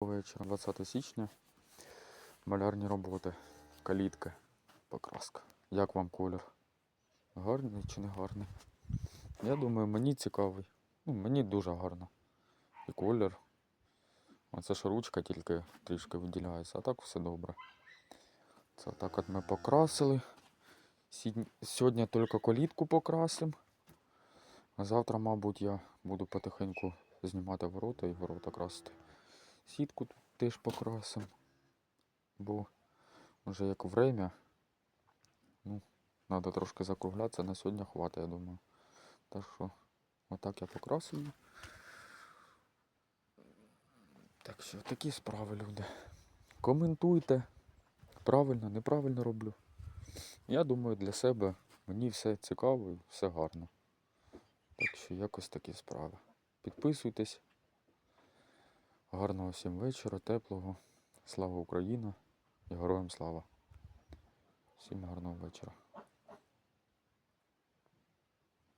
Вечір 20 січня. Малярні роботи. Калітки. Покраска. Як вам колір? Гарний чи не гарний? Я думаю, мені цікавий. Ну, мені дуже гарно. І колір. Оце ж ручка тільки трішки виділяється, а так все добре. Це так от ми покрасили. Сьогодні тільки колітку покрасимо. А завтра, мабуть, я буду потихеньку знімати ворота і ворота красити. Сітку тут теж покрасимо. Бо вже як время. Ну, треба трошки закруглятися. На сьогодні хватить, я думаю. Так що, отак я покрасив. Так що такі справи, люди. Коментуйте. Правильно, неправильно роблю. Я думаю, для себе мені все цікаво і все гарно. Так що якось такі справи. Підписуйтесь. Гарного всім вечора, теплого. Слава Україна і героям слава. Всім гарного вечора.